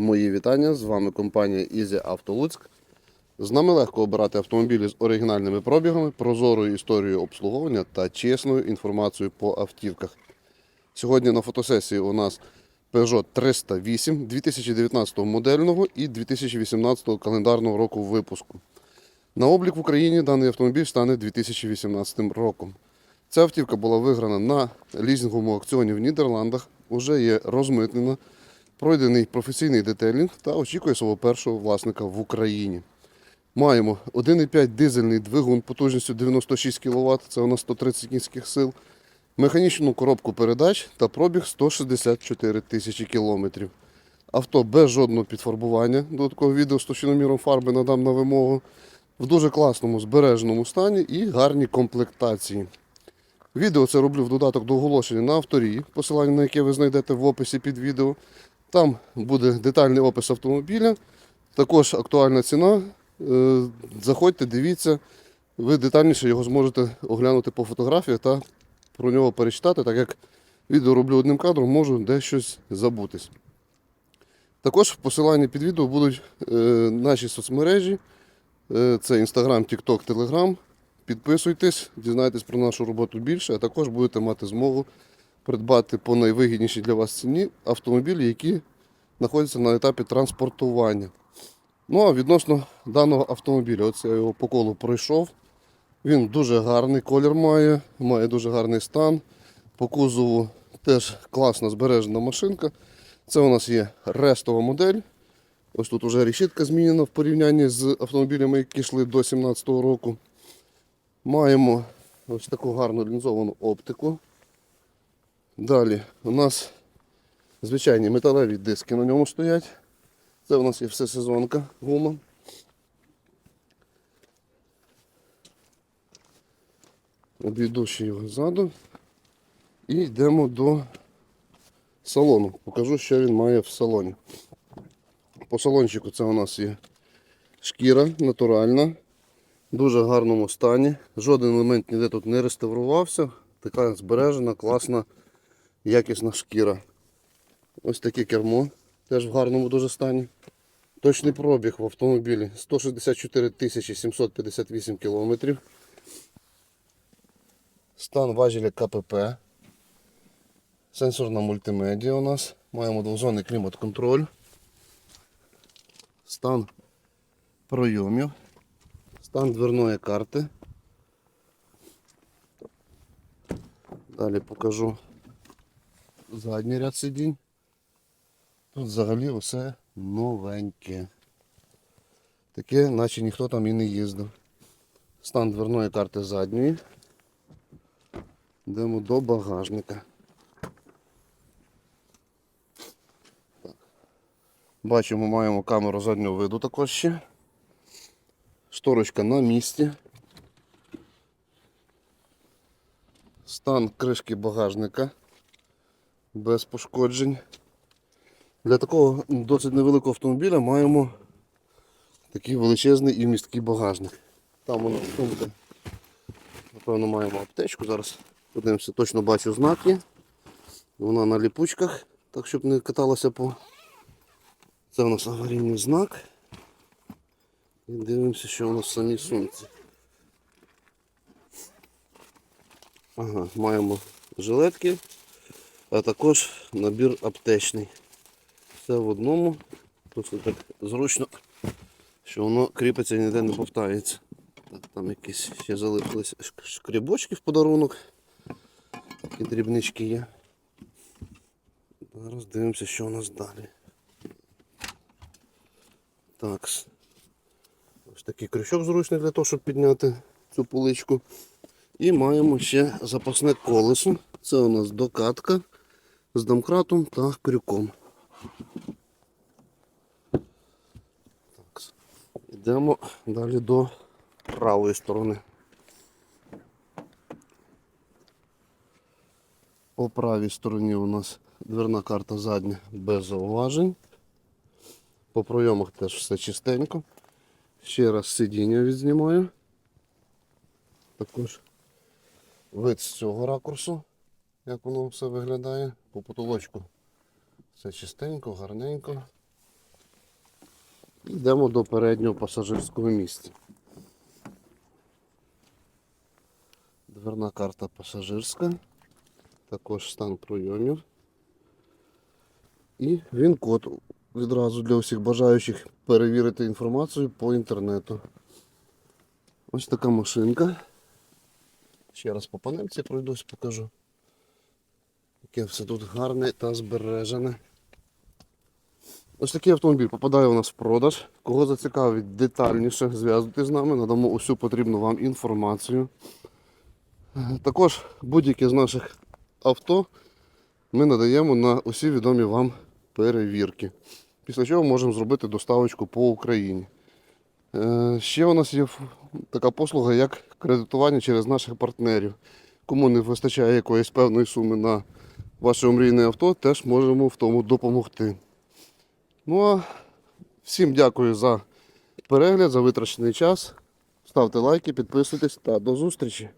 Мої вітання. З вами компанія Easy Auto Луцьк. З нами легко обирати автомобілі з оригінальними пробігами, прозорою історією обслуговування та чесною інформацією по автівках. Сьогодні на фотосесії у нас Peugeot 308 2019 модельного і 2018 календарного року випуску. На облік в Україні даний автомобіль стане 2018 роком. Ця автівка була виграна на лізинговому аукціоні в Нідерландах, вже є розмитнена, пройдений професійний детелінг та очікує свого першого власника в Україні. Маємо 1,5 дизельний двигун потужністю 96 кВт, це у нас 130 кінських сил, механічну коробку передач та пробіг 164 тисячі кілометрів. Авто без жодного підфарбування. Додаткового відео з товщиноміром фарби надам на вимогу. В дуже класному збереженому стані і гарній комплектації. Відео це роблю в додаток до оголошення на авторії, посилання на яке ви знайдете в описі під відео. Там буде детальний опис автомобіля, також актуальна ціна. Е, Заходьте, дивіться, ви детальніше його зможете оглянути по фотографіях та про нього перечитати, так як відео роблю одним кадром, можу десь щось забутись. Також в посиланні під відео будуть е, наші соцмережі. Е, Це Instagram, TikTok, Telegram. Підписуйтесь, дізнайтесь про нашу роботу більше, а також будете мати змогу придбати по найвигіднішій для вас ціні автомобілі, які знаходяться на етапі транспортування. Ну а відносно даного автомобіля, оце я його по колу пройшов. Він дуже гарний колір має, має дуже гарний стан. По кузову теж класна збережена машинка. Це у нас є рестова модель. Ось тут вже решітка змінена в порівнянні з автомобілями, які йшли до 2017 року. Маємо ось таку гарну лінзовану оптику. Далі у нас звичайні металеві диски на ньому стоять. Це у нас є всесезонка гума. Обійду ще його ззаду. І йдемо до салону. Покажу, що він має в салоні. По салончику це у нас є шкіра натуральна, в дуже гарному стані. Жоден елемент ніде тут не реставрувався. Така збережена, класна, якісна шкіра. Ось таке кермо, теж в гарному дуже стані. Точний пробіг в автомобілі 164 тисячі 758 кілометрів. Стан важеля КПП. Сенсорна мультимедіа у нас. Маємо двозонний клімат-контроль. Стан пройомів. Стан дверної карти. Далі покажу задній ряд сидінь. Тут взагалі все новеньке. Таке, наче ніхто там і не їздив. Стан дверної карти задньої. Йдемо до багажника. Так. Бачимо, маємо камеру заднього виду також ще. Шторочка на місці. Стан кришки багажника без пошкоджень. Для такого досить невеликого автомобіля маємо такий величезний і місткий багажник. Там воно сумка. Напевно, маємо аптечку. Зараз подивимося, точно бачу знаки. Вона на ліпучках, так щоб не каталася по. Це у нас аварійний знак. І дивимося, що у нас в самій сумці. Ага, маємо жилетки, а також набір аптечний. Все в одному. Просто так зручно, що воно кріпиться і ніде не повтається. Так, там якісь ще залишилися шкрібочки в подарунок. Такі дрібнички є. Зараз дивимося, що у нас далі. Так. Ось такий крючок зручний для того, щоб підняти цю поличку. І маємо ще запасне колесо. Це у нас докатка з домкратом та крюком. Йдемо далі до правої сторони. По правій стороні у нас дверна карта задня без зауважень. По пройомах теж все чистенько. Ще раз сидіння відзнімаю. Також вид з цього ракурсу, як воно все виглядає. По потолочку все чистенько, гарненько. Йдемо до переднього пасажирського місця. Дверна карта пасажирська. Також стан пройомів. І він код відразу для усіх бажаючих перевірити інформацію по інтернету. Ось така машинка. Ще раз по панельці пройдусь, покажу. Яке все тут гарне та збережене. Ось такий автомобіль попадає у нас в продаж. Кого зацікавить детальніше, зв'язуйтесь з нами, надамо усю потрібну вам інформацію. Також будь-яке з наших авто ми надаємо на усі відомі вам перевірки. Після чого можемо зробити доставочку по Україні. Е, Ще у нас є така послуга, як кредитування через наших партнерів. Кому не вистачає якоїсь певної суми на ваше омрійне авто, теж можемо в тому допомогти. Ну а всім дякую за перегляд, за витрачений час. Ставте лайки, підписуйтесь та до зустрічі!